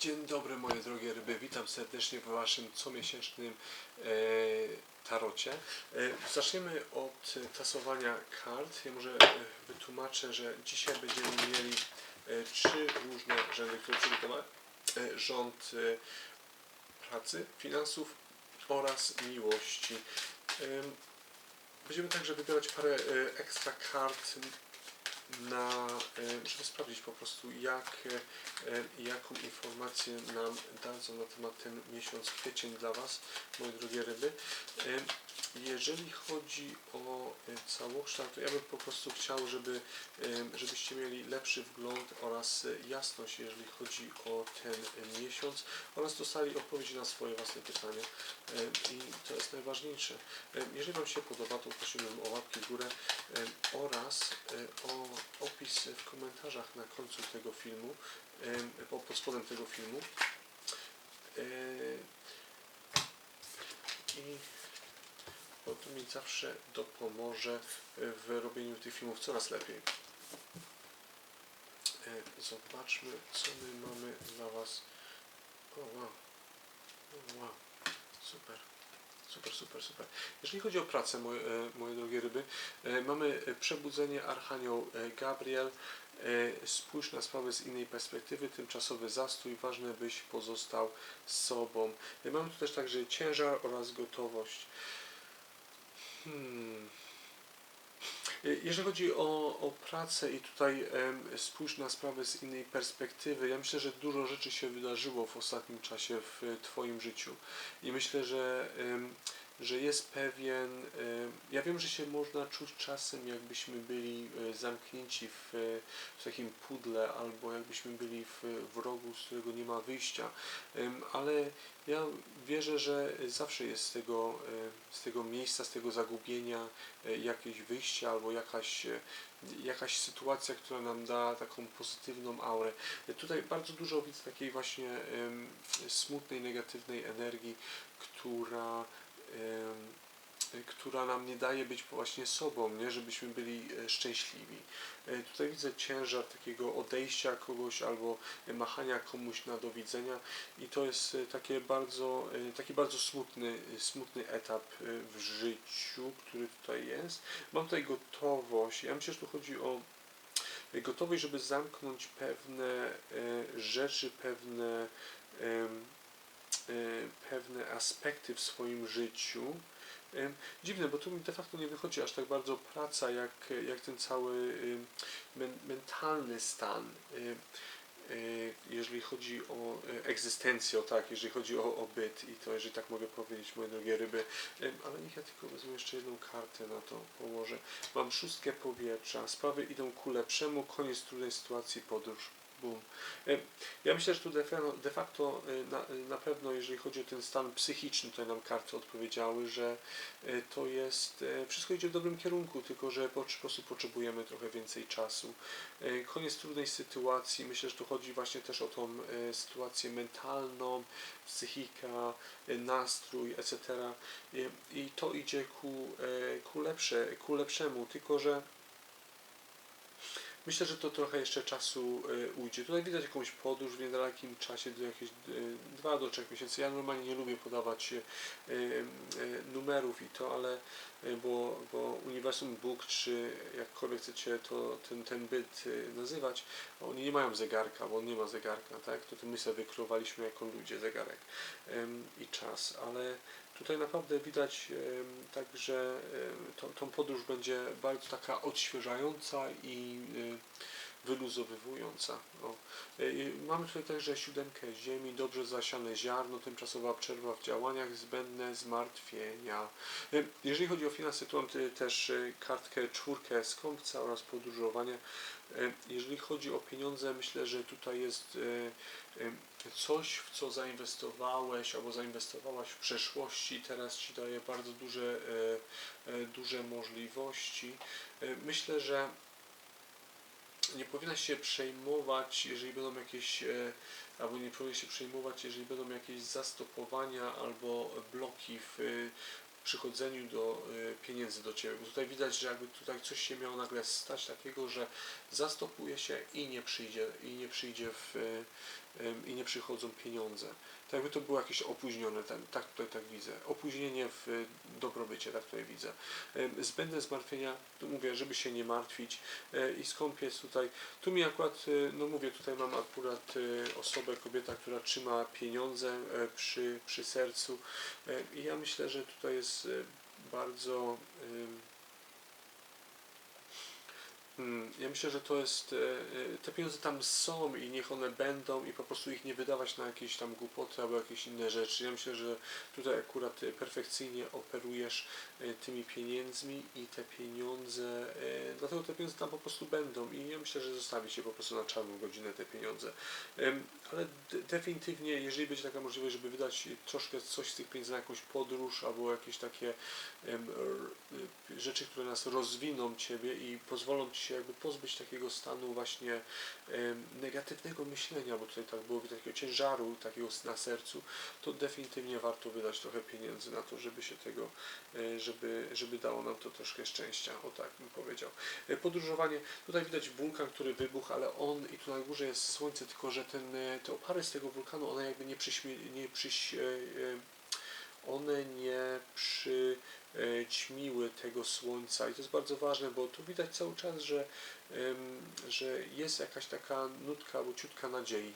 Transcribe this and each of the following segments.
Dzień dobry moje drogie ryby, witam serdecznie w Waszym comiesięcznym e, tarocie. E, zaczniemy od e, tasowania kart. Ja może e, wytłumaczę, że dzisiaj będziemy mieli e, trzy różne rzędy, które przygotowałem. E, rząd e, pracy, finansów oraz miłości. Em, Będziemy także wybierać parę e, ekstra kart na, e, żeby sprawdzić po prostu jak, e, e, jaką informację nam dadzą na temat ten miesiąc kwiecień dla Was, moje drogie ryby. Jeżeli chodzi o e, całokształt, to ja bym po prostu chciał, żeby, żebyście mieli lepszy wgląd oraz e, jasność, jeżeli chodzi o ten e, miesiąc oraz dostali odpowiedzi na swoje własne pytania i to jest najważniejsze. Jeżeli Wam się podoba, to prosiłbym o łapki w górę oraz o opis w komentarzach na końcu tego filmu, po- pod spodem tego filmu. I bo to mi zawsze dopomoże w robieniu tych filmów coraz lepiej. E, Zobaczmy, co my mamy dla Was. O wow. O, wow. Super. Super, super, super. Jeżeli chodzi o pracę, moje, e, moje drogie ryby, e, mamy przebudzenie Archanioł Gabriel. Spójrz na sprawę z innej perspektywy, tymczasowy zastój, ważne byś pozostał sobą. E, Mamy tu też także ciężar oraz gotowość. Hmm. E, Jeżeli chodzi o, o pracę i tutaj em, spójrz na sprawę z innej perspektywy, ja myślę, że dużo rzeczy się wydarzyło w ostatnim czasie w Twoim życiu i myślę, że, em, że jest pewien, em, ja wiem, że się można czuć czasem jakbyśmy byli e, zamknięci w, e, w takim pudle albo jakbyśmy byli w, w rogu, z którego nie ma wyjścia, ale ja wierzę, że zawsze jest z tego, z tego miejsca, z tego zagubienia jakieś wyjście albo jakaś, jakaś sytuacja, która nam da taką pozytywną aurę. Tutaj bardzo dużo widzę takiej właśnie smutnej, negatywnej energii, która która nam nie daje być właśnie sobą, nie? żebyśmy byli e, szczęśliwi. E, Tutaj widzę ciężar takiego odejścia kogoś albo machania komuś na do widzenia i to jest e, takie bardzo, taki bardzo smutny, smutny etap w życiu, który tutaj jest. Mam tutaj gotowość. Ja myślę, że tu chodzi o gotowość, żeby zamknąć pewne rzeczy, pewne, pewne aspekty w swoim życiu. Em, Dziwne, bo tu mi de facto nie wychodzi aż tak bardzo praca, jak, jak ten cały men, mentalny stan. Jeżeli chodzi o egzystencję, o tak, jeżeli chodzi o, o byt i to, jeżeli tak mogę powiedzieć, moje drogie ryby. Ale niech ja tylko wezmę jeszcze jedną kartę na to położę. Mam szóstkę powietrza, sprawy idą ku lepszemu, koniec trudnej sytuacji, podróż. Bum. Em, Ja myślę, że tu de fa- de facto e, na, na pewno, jeżeli chodzi o ten stan psychiczny, tutaj nam karty odpowiedziały, że e, to jest, e, wszystko idzie w dobrym kierunku, tylko że po prostu potrzebujemy trochę więcej czasu. E, Koniec trudnej sytuacji, myślę, że tu chodzi właśnie też o tą e, sytuację mentalną, psychika, e, nastrój, etc. I- to idzie ku, e, ku, lepsze, ku lepszemu, tylko że Myślę, że to trochę jeszcze czasu e, ujdzie. Tutaj widać jakąś podróż w niedalekim czasie, do jakieś 2 do 3 miesięcy. Ja normalnie nie lubię podawać e, numerów i to, ale bo, bo uniwersum, Bóg, czy jakkolwiek chcecie to, ten, ten byt nazywać, oni nie mają zegarka, bo on nie ma zegarka, tak? To my sobie wykreowaliśmy jako ludzie zegarek i czas, ale tutaj naprawdę widać także tą, podróż będzie bardzo taka odświeżająca i wyluzowywująca. O. Y, Mamy tutaj także siódemkę ziemi, dobrze zasiane ziarno, tymczasowa przerwa w działaniach, zbędne zmartwienia. Y, Jeżeli chodzi o finanse, ty- też y, kartkę czwórkę skąpca oraz podróżowanie. Jeżeli chodzi o pieniądze, myślę, że tutaj jest coś, w co zainwestowałeś albo zainwestowałaś w przeszłości, teraz Ci daje bardzo duże, e, e, duże możliwości. E, Myślę, że nie powinnaś się przejmować, jeżeli będą jakieś, e, albo nie powinnaś się przejmować, jeżeli będą jakieś zastopowania albo bloki w e, przychodzeniu do e, pieniędzy do Ciebie. Bo tutaj widać, że jakby tutaj coś się miało nagle stać takiego, że zastopuje się i nie przyjdzie, i nie przyjdzie w, i nie przychodzą pieniądze. Tak jakby to było jakieś opóźnione, tak, tak tutaj tak widzę. Opóźnienie w e, dobrobycie, tak tutaj widzę. Zbędne zmartwienia, mówię, żeby się nie martwić e, i skąpiec tutaj. Tu mi akurat, e, no mówię, tutaj mam akurat osobę, kobieta, która trzyma pieniądze przy, przy sercu i ja myślę, że tutaj jest bardzo Ja myślę, że to jest, e, e, te pieniądze tam są i niech one będą i po prostu ich nie wydawać na jakieś tam głupoty albo jakieś inne rzeczy. Ja myślę, że tutaj akurat e, perfekcyjnie operujesz tymi pieniędzmi i te pieniądze, dlatego te pieniądze tam po prostu będą i ja myślę, że zostawi się po prostu na czarną godzinę te pieniądze. Ale de- definitywnie, jeżeli będzie taka możliwość, żeby wydać troszkę coś z tych pieniędzy na jakąś podróż albo jakieś takie rzeczy, które nas rozwiną Ciebie i pozwolą Ci jakby pozbyć takiego stanu właśnie negatywnego myślenia, bo tutaj tak było, takiego ciężaru takiego na sercu, to definitywnie warto wydać trochę pieniędzy na to, żeby się tego, e, żeby, żeby dało nam to troszkę szczęścia, o tak bym powiedział. E, Podróżowanie, tutaj widać wulkan, który wybuchł, ale on i tu na górze jest słońce, tylko że ten, e, te opary z tego wulkanu, one jakby nie przyśmie, nie przyś, one nie przyćmiły tego słońca i to jest bardzo ważne, bo tu widać cały czas, że, że jest jakaś taka nutka albo ciutka nadziei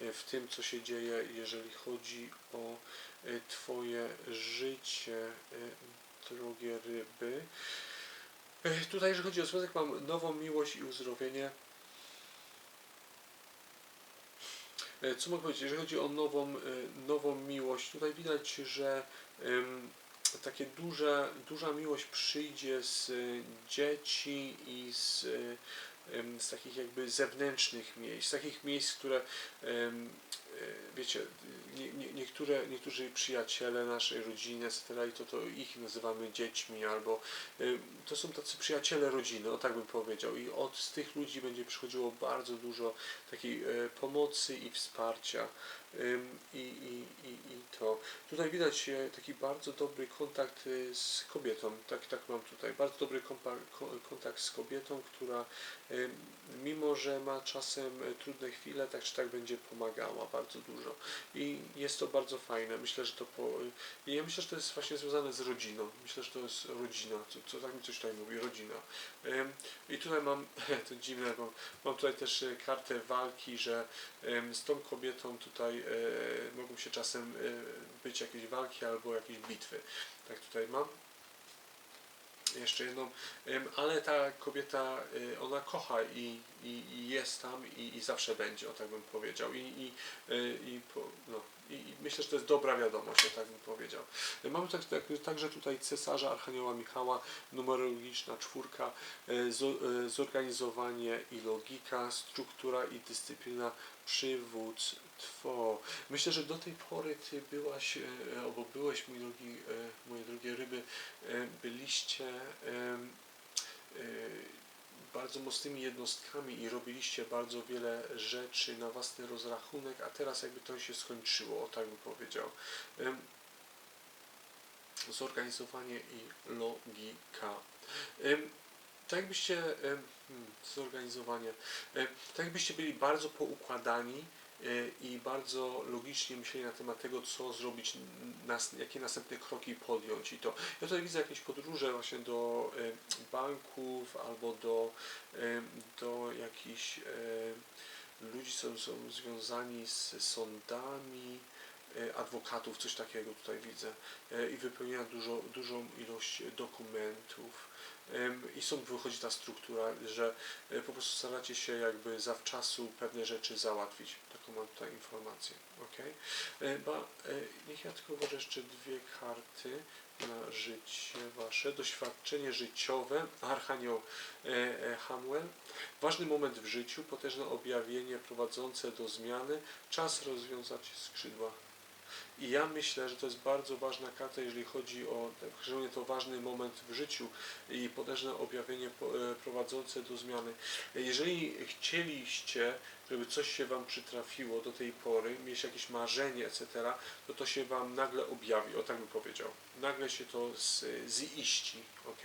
e, w tym, co się dzieje, jeżeli chodzi o e, Twoje życie, e, drogie ryby. E, Tutaj, jeżeli chodzi o związek, mam nową miłość i uzdrowienie. E, Co mogę powiedzieć? Jeżeli chodzi o nową, e, nową miłość, tutaj widać, że takie duże, duża miłość przyjdzie z e, dzieci i z, e, em, z takich jakby zewnętrznych miejsc, z takich miejsc, które e, wiecie, nie, nie, niektóre, niektórzy przyjaciele naszej rodziny, etc., i to, to ich nazywamy dziećmi, albo em, to są tacy przyjaciele rodziny, o tak bym powiedział, i od z tych ludzi będzie przychodziło bardzo dużo takiej e, pomocy i wsparcia. I, I to. Tutaj widać e, taki bardzo dobry kontakt e, z kobietą. Tak, tak mam tutaj. Bardzo dobry kontakt z kobietą, która ym, mimo, że ma czasem e, trudne chwile, tak czy tak będzie pomagała bardzo dużo. I jest to bardzo fajne. Myślę, że to po, ja myślę, że to jest właśnie związane z rodziną. Myślę, że to jest rodzina. Co, co tak mi coś tutaj mówi? Rodzina. I tutaj mam, to dziwne, bo mam tutaj też e, kartę walki, że z tą kobietą tutaj e, mogą się czasem e, być jakieś walki albo jakieś bitwy. Tak tutaj mam. Jeszcze jedną, ale ta kobieta, e, ona kocha i, i, i jest tam i, i zawsze będzie, o tak bym powiedział. I, i, e, i, po, myślę, że to jest dobra wiadomość, o tak bym powiedział. Mamy tak, tak, także tutaj cesarza Archanioła Michała, numerologiczna czwórka, e, e, zorganizowanie i logika, struktura i dyscyplina, przywództwo. Myślę, że do tej pory Ty byłaś, e, albo byłeś, mój drogi, moje drogie ryby, byliście bardzo mocnymi jednostkami i robiliście bardzo wiele rzeczy na własny rozrachunek, a teraz jakby to się skończyło, o tak bym powiedział. Zorganizowanie i logika. Tak jakbyście, em, hmm, zorganizowanie, tak jakbyście byli bardzo poukładani i bardzo logicznie myśleli na temat tego, co zrobić, jakie następne kroki podjąć i to. Ja tutaj widzę jakieś podróże właśnie do em, banków albo do, em, do jakichś ludzi, co są związani z sądami, adwokatów, coś takiego tutaj widzę e, i wypełnienia dużo, dużą ilość dokumentów i stąd wychodzi ta struktura, że e, po prostu staracie się jakby zawczasu pewne rzeczy załatwić. Taką mam tutaj informację. ok? E, Ba, e, niech ja tylko włożę jeszcze dwie karty na życie wasze. Doświadczenie życiowe, Archanioł e, e, Hamuel. Ważny moment w życiu, potężne objawienie prowadzące do zmiany, czas rozwiązać skrzydła. I ja myślę, że to jest bardzo ważna karta, jeżeli chodzi o, tak, szczególnie to ważny moment w życiu i potężne objawienie e, prowadzące do zmiany. Jeżeli chcieliście, żeby coś się Wam przytrafiło do tej pory, mieć jakieś marzenie, etc., to to się Wam nagle objawi, o tak bym powiedział. Nagle się to z, ziści, ok?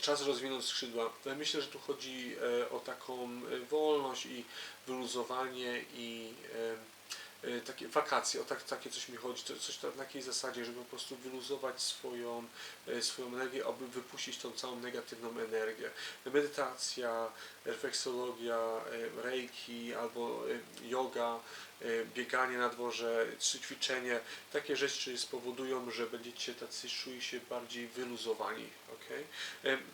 czas rozwinąć skrzydła. Myślę, że tu chodzi e, o taką e, wolność i wyluzowanie i e, e, takie wakacje, o tak, takie coś mi chodzi, to, coś na takiej zasadzie, żeby po prostu wyluzować swoją, e, swoją energię, aby wypuścić tą całą negatywną energię. Medytacja, refleksologia, e, reiki albo yoga, bieganie na dworze, ćwiczenie, takie rzeczy spowodują, że będziecie tacy czuli się bardziej wyluzowani. Okay?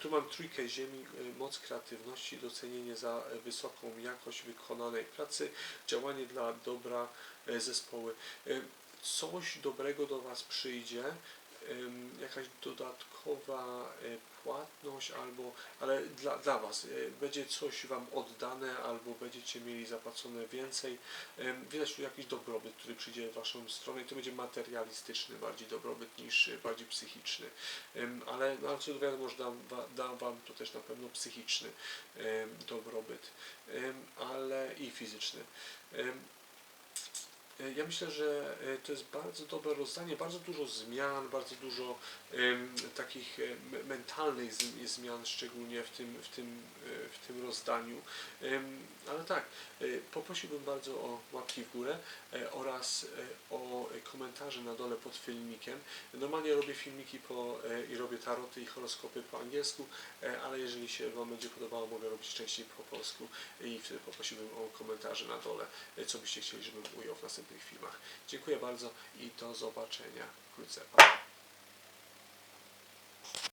Tu mam trójkę ziemi, e, moc kreatywności, docenienie za e, wysoką jakość wykonanej pracy, działanie dla dobra e, zespoły. E, Coś dobrego do Was przyjdzie, jakaś dodatkowa e, płatność, albo, ale dla, dla Was e, będzie coś Wam oddane, albo będziecie mieli zapłacone więcej. Widać tu jakiś dobrobyt, który przyjdzie w Waszą stronę i to będzie materialistyczny bardziej dobrobyt niż e, bardziej psychiczny. Ale, no, ale co wiadomo, że dam, dam Wam to też na pewno psychiczny dobrobyt, ale i fizyczny. E, Ja myślę, że e, to jest bardzo dobre rozdanie, bardzo dużo zmian, bardzo dużo takich em, mentalnych zmian, szczególnie w tym, w tym, e, w tym rozdaniu. Ale tak, e, poprosiłbym bardzo o łapki w górę e, oraz e, o komentarze na dole pod filmikiem. Normalnie robię filmiki po, e, i robię taroty i horoskopy po angielsku, e, ale jeżeli się Wam będzie podobało, mogę robić częściej po polsku i wtedy poprosiłbym o komentarze na dole e, co byście chcieli, żebym ujął w następnych filmach. Dziękuję bardzo i do zobaczenia wkrótce. Pa.